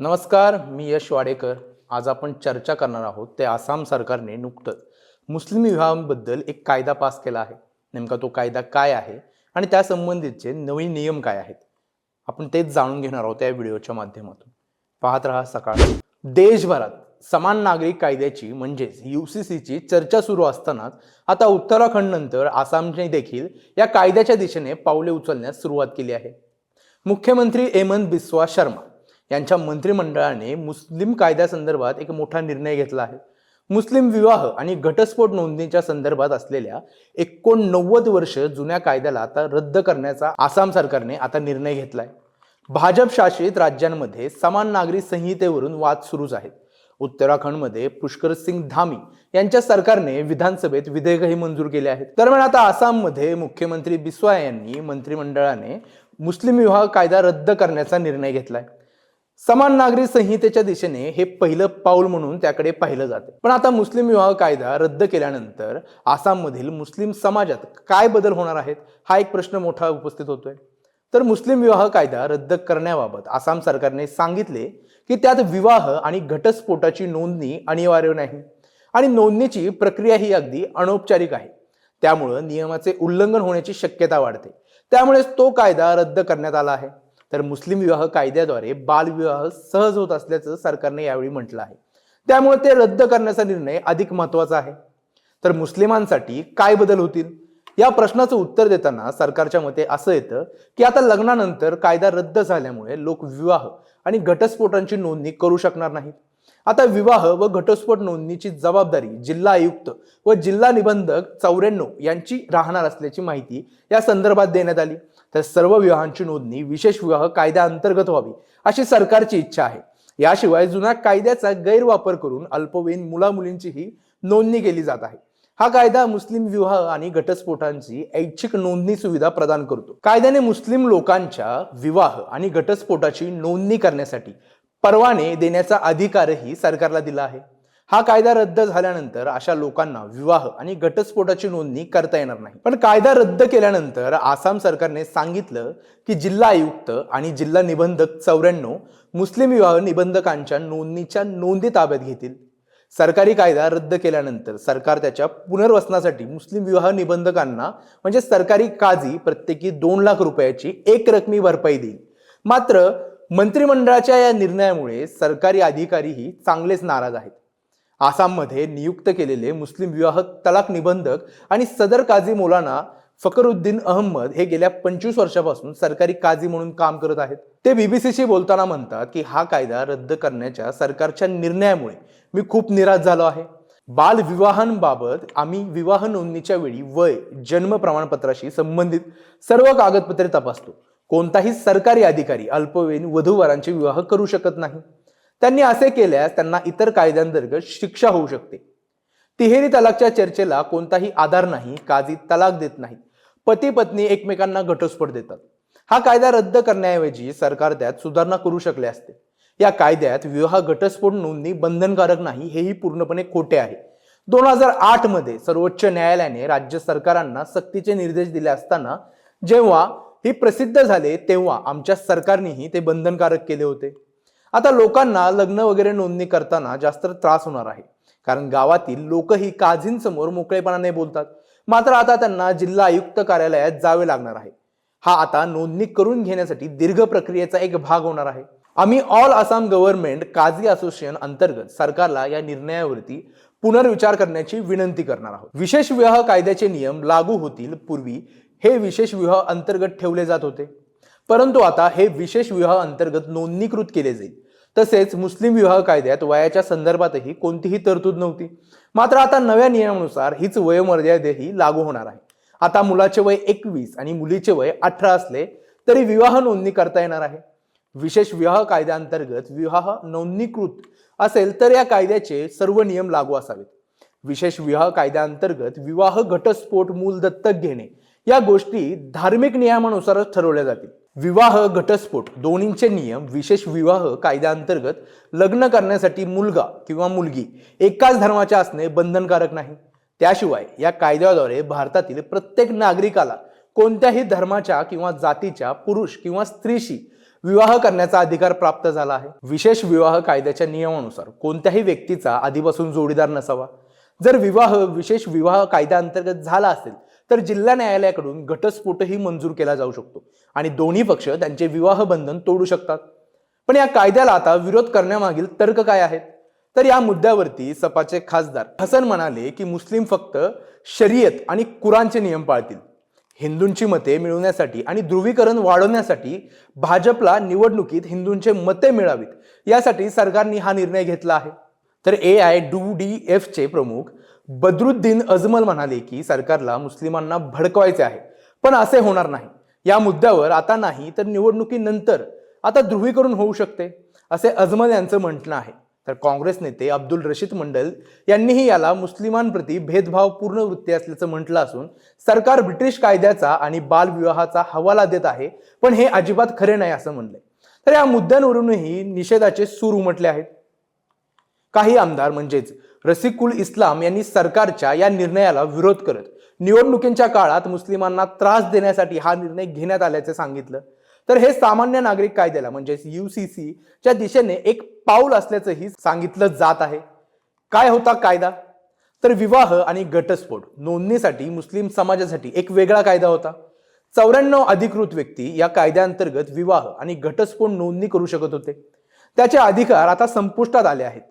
नमस्कार मी यश वाडेकर. आज आपण चर्चा करणार आहोत ते आसाम सरकारने नुकतंच मुस्लिम विवाहांबद्दल एक कायदा पास केला आहे. नेमका तो कायदा काय आहे आणि त्यासंबंधीचे नवीन नियम काय आहेत? आपण तेच जाणून घेणार आहोत या व्हिडिओच्या माध्यमातून. पाहत राहा सकाळ. देशभरात समान नागरिक कायद्याची म्हणजेच यू सी सीची चर्चा सुरू असतानाच आता उत्तराखंडनंतर आसामने देखील या कायद्याच्या दिशेने पावले उचलण्यास सुरुवात केली आहे. मुख्यमंत्री हेमंत बिस्वा शर्मा यांच्या मंत्रिमंडळाने मुस्लिम कायद्यासंदर्भात एक मोठा निर्णय घेतला आहे. मुस्लिम विवाह आणि घटस्फोट नोंदणीच्या संदर्भात असलेल्या एकोणनव्वद वर्ष जुन्या कायद्याला आता रद्द करण्याचा आसाम सरकारने आता निर्णय घेतलाय. भाजप शासित राज्यांमध्ये समान नागरी संहितेवरून वाद सुरूच आहेत. उत्तराखंडमध्ये पुष्कर सिंग धामी यांच्या सरकारने विधानसभेत विधेयकही मंजूर केले आहेत. दरम्यान आता आसाममध्ये मुख्यमंत्री बिस्वा यांनी मंत्रिमंडळाने मुस्लिम विवाह कायदा रद्द करण्याचा निर्णय घेतलाय. समान नागरी संहितेच्या दिशेने हे पहिलं पाऊल म्हणून त्याकडे पाहिलं जाते. पण आता मुस्लिम विवाह कायदा रद्द केल्यानंतर आसाममधील मुस्लिम समाजात काय बदल होणार आहेत? हा एक प्रश्न मोठा उपस्थित होतोय. तर मुस्लिम विवाह कायदा रद्द करण्याबाबत आसाम सरकारने सांगितले की त्यात विवाह आणि घटस्फोटाची नोंदणी अनिवार्य नाही. आणि नोंदणीची प्रक्रिया ही अगदी अनौपचारिक आहे. त्यामुळं नियमाचे उल्लंघन होण्याची शक्यता वाढते. त्यामुळेच तो कायदा रद्द करण्यात आला आहे. तर मुस्लिम विवाह कायद्याद्वारे बालविवाह सहज होत असल्याचं सरकारने यावेळी म्हटलं आहे. त्यामुळे ते रद्द करण्याचा निर्णय अधिक महत्त्वाचा आहे. तर मुस्लिमांसाठी काय बदल होतील? या प्रश्नाचं उत्तर देताना सरकारच्या मते असं येतं की आता लग्नानंतर कायदा रद्द झाल्यामुळे लोक विवाह आणि घटस्फोटांची नोंदणी करू शकणार नाहीत. आता विवाह व घटस्फोट नोंदणीची जबाबदारी जिल्हा आयुक्त व जिल्हा निबंधक चौऱ्याण्णव यांची राहणार असल्याची माहिती या संदर्भात देण्यात आली. तर सर्व विवाहांची नोंदणी विशेष विवाह कायद्याअंतर्गत व्हावी अशी सरकारची इच्छा आहे. याशिवाय जुन्या कायद्याचा गैरवापर करून अल्पवयीन मुलामुलींचीही नोंदणी केली जात आहे. हा कायदा मुस्लिम विवाह आणि घटस्फोटांची ऐच्छिक नोंदणी सुविधा प्रदान करतो. कायद्याने मुस्लिम लोकांच्या विवाह आणि घटस्फोटाची नोंदणी करण्यासाठी परवाने देण्याचा अधिकारही सरकारला दिला आहे. हा कायदा रद्द झाल्यानंतर अशा लोकांना विवाह आणि घटस्फोटाची नोंदणी करता येणार नाही. पण कायदा रद्द केल्यानंतर आसाम सरकारने सांगितलं की जिल्हा आयुक्त आणि जिल्हा निबंधक चौऱ्याण्णव मुस्लिम विवाह निबंधकांच्या नोंदणीच्या नोंदी ताब्यात घेतील. सरकारी कायदा रद्द केल्यानंतर सरकार त्याच्या पुनर्वसनासाठी मुस्लिम विवाह निबंधकांना म्हणजे सरकारी काजी प्रत्येकी दोन लाख रुपयाची एक रकमी भरपाई देईल. मात्र मंत्रिमंडळाच्या या निर्णयामुळे सरकारी अधिकारीही चांगलेच नाराज आहेत. आसाममध्ये नियुक्त केलेले मुस्लिम विवाह तलाक निबंधक आणि सदर काझी मोलाना फकरुद्दीन अहमद हे गेल्या पंचवीस वर्षापासून सरकारी काझी म्हणून काम करत आहेत. ते बीबीसीशी बोलताना म्हणतात की हा कायदा रद्द करण्याच्या सरकारच्या निर्णयामुळे मी खूप निराश झालो आहे. बाल विवाहांबाबत आम्ही विवाह नोंदणीच्या वेळी वय जन्म प्रमाणपत्राशी संबंधित सर्व कागदपत्रे तपासतो. कोणताही सरकारी अधिकारी अल्पवयीन वधूवरांचे विवाह करू शकत नाही. त्यांनी असे केल्यास त्यांना इतर कायद्यांतर्गत शिक्षा होऊ शकते. तिहेरी तलाकच्या चर्चेला कोणताही आधार नाही काजी तलाक देत नाही पती पत्नी एकमेकांना घटस्फोट देतात. हा कायदा रद्द करण्याऐवजी सरकार त्यात सुधारणा करू शकले असते. या कायद्यात विवाह घटस्फोट नोंदणी बंधनकारक नाही हेही पूर्णपणे खोटे आहे. दोन हजार आठमध्ये सर्वोच्च न्यायालयाने राज्य सरकारांना सक्तीचे निर्देश दिले असताना जेव्हा ही प्रसिद्ध झाले तेव्हा आमच्या सरकारनेही ते बंधनकारक केले होते. आता लोकांना लग्न वगैरे नोंदणी करताना जास्त त्रास होणार आहे. कारण गावातील लोकही काझींसमोर मोकळेपणाने बोलतात. मात्र आता त्यांना जिल्हा आयुक्त कार्यालयात जावे लागणार आहे. हा आता नोंदणी करून घेण्यासाठी दीर्घ प्रक्रियेचा एक भाग होणार आहे. आम्ही all Assam government Kazi association अंतर्गत सरकारला या निर्णयावरती पुनर्विचार करण्याची विनंती करणार आहोत. विशेष विवाह कायद्याचे नियम लागू होतील पूर्वी हे विशेष विवाह अंतर्गत ठेवले जात होते. परंतु आता हे विशेष विवाह अंतर्गत नोंदणीकृत केले जाईल. तसेच मुस्लिम विवाह कायद्यात वयाच्या संदर्भातही कोणतीही तरतूद नव्हती. मात्र आता नव्या नियमानुसार हीच वयोमर्यादेही लागू होणार आहे. आता मुलाचे वय एकवीस आणि मुलीचे वय अठरा असले तरी विवाह नोंदणी करता येणार आहे. विशेष विवाह कायद्याअंतर्गत विवाह नोंदणीकृत असेल तर या कायद्याचे सर्व नियम लागू असावेत. विशेष विवाह कायद्याअंतर्गत विवाह घटस्फोट मूल दत्तक घेणे या गोष्टी धार्मिक नियमानुसारच ठरवल्या जातील. विवाह घटस्फोट दोन्हींचे नियम विशेष विवाह कायद्याअंतर्गत लग्न करण्यासाठी मुलगा किंवा मुलगी एकाच धर्माच्या असणे बंधनकारक नाही. त्याशिवाय या कायद्याद्वारे भारतातील प्रत्येक नागरिकाला कोणत्याही धर्माच्या किंवा जातीच्या पुरुष किंवा स्त्रीशी विवाह करण्याचा अधिकार प्राप्त झाला आहे. विशेष विवाह कायद्याच्या नियमानुसार कोणत्याही व्यक्तीचा आधीपासून जोडीदार नसावा. जर विवाह विशेष विवाह कायद्याअंतर्गत झाला असेल तर जिल्हा न्यायालयाकडून घटस्फोटही मंजूर केला जाऊ शकतो. आणि दोन्ही पक्ष त्यांचे विवाह बंधन तोडू शकतात. पण या कायद्याला आता विरोध करण्यामागील तर्क काय आहेत? तर या मुद्द्यावरती सपाचे खासदार हसन म्हणाले की मुस्लिम फक्त शरीयत आणि कुराणचे नियम पाळतील. हिंदूंची मते मिळवण्यासाठी आणि ध्रुवीकरण वाढवण्यासाठी भाजपला निवडणुकीत हिंदूंचे मते मिळावीत. यासाठी सरकारने हा निर्णय घेतला आहे. तर ए आय डू डी एफचे प्रमुख बदरुद्दीन अजमल म्हणाले की सरकारला मुस्लिमांना भडकवायचे आहे. पण असे होणार नाही. या मुद्द्यावर आता नाही तर निवडणुकीनंतर आता ध्रुवीकरण होऊ शकते असे अजमल यांचं म्हणणं आहे. तर काँग्रेस नेते अब्दुल रशीद मंडल यांनीही याला मुस्लिमांप्रती भेदभावपूर्ण वृत्ती असल्याचं म्हटलं असून सरकार ब्रिटिश कायद्याचा आणि बालविवाहाचा हवाला देत आहे पण हे अजिबात खरे नाही असं म्हणलंय. तर या मुद्द्यांवरूनही निषेधाचे सूर उमटले आहेत. काही आमदार म्हणजेच रसिकुल इस्लाम यांनी सरकारच्या या निर्णयाला विरोध करत निवडणुकींच्या काळात मुस्लिमांना त्रास देण्यासाठी हा निर्णय घेण्यात आल्याचे सांगितलं. तर हे सामान्य नागरिक कायद्याला म्हणजेच युसीसी च्या दिशेने एक पाऊल असल्याचंही सांगितलं जात आहे. काय होता कायदा? तर विवाह आणि घटस्फोट नोंदणीसाठी मुस्लिम समाजासाठी एक वेगळा कायदा होता. चौऱ्याण्णव अधिकृत व्यक्ती या कायद्याअंतर्गत विवाह आणि घटस्फोट नोंदणी करू शकत होते. त्याचे अधिकार आता संपुष्टात आले आहेत.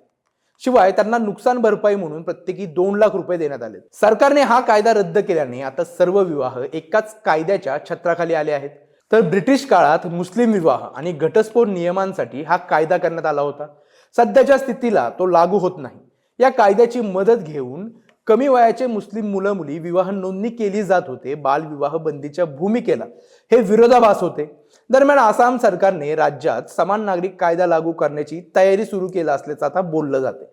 शिवाय त्यांना नुकसान भरपाई म्हणून प्रत्येकी दोन लाख रुपये देण्यात आले सरकारने हा कायदा रद्द केल्याने आता सर्व विवाह एकाच कायद्याच्या छत्राखाली आले आहेत. तर ब्रिटिश काळात मुस्लिम विवाह आणि घटस्फोट नियमांसाठी हा कायदा करण्यात आला होता. सध्याच्या स्थितीला तो लागू होत नाही. या कायद्याची मदत घेऊन कमी वयाचे मुस्लिम मुलं मुली विवाह नोंदणी केली जात होते बालविवाह बंदीच्या भूमिकेला. हे विरोधाभास होते. दरम्यान आसाम सरकारने राज्यात समान नागरिक कायदा लागू करण्याची तयारी सुरू केला असल्याचं आता बोललं जाते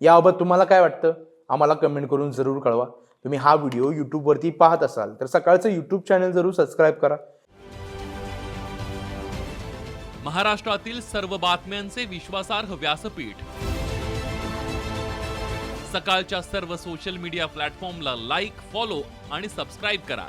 याबाबत तुम्हाला काय वाटतं? आम्हाला कमेंट करून जरूर कळवा. तुम्ही हा व्हिडिओ युट्यूबवरती पाहत असाल तर सकाळचं यूट्यूब चॅनल जरूर सबस्क्राईब करा. महाराष्ट्रातील सर्व बातम्यांचे विश्वासार्ह व्यासपीठ. सकाळच्या सर्व सोशल मीडिया प्लॅटफॉर्मला लाईक फॉलो आणि सबस्क्राईब करा.